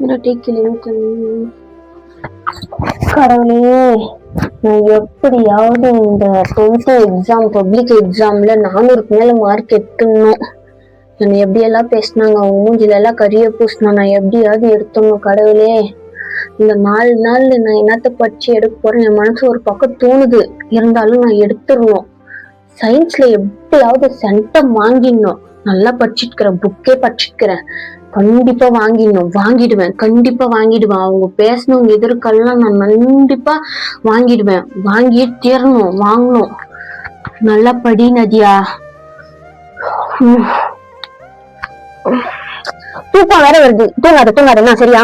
மிரட்டி கடவுளே நான் எப்படியாவது இந்த டுவெல்த் எக்ஸாம் பப்ளிக் எக்ஸாம்ல நானூறுக்கு மேல மார்க் எடுத்துடணும் என்னை எப்படியெல்லாம் பேசினாங்க அவங்க மூஞ்சில எல்லாம் கரிய பூசினா நான் எப்படியாவது எடுத்துடணும் கடவுளே. இந்த நாலு நாள் நான் என்னத்த படிச்சு எடுக்க போறேன் என் மனசு ஒரு பக்கம் தோணுது. இருந்தாலும் நான் எடுத்துடணும் சயின்ஸ்ல எப்படியாவது சென்டம் வாங்கிடணும். நல்லா படிச்சிருக்கிறேன் புக்கே படிச்சிருக்கிறேன். கண்டிப்பா வாங்கிடணும் வாங்கிடுவேன் கண்டிப்பா வாங்கிடுவேன். அவங்க பேசினவங்க எதிர்க்கெல்லாம் நான் கண்டிப்பா வாங்கிடுவேன். வாங்கி தீரணும் வாங்கணும். நல்லா படி நதியா. தூக்கம் வேற வருது. தூங்காத தூங்காத என்ன சரியா?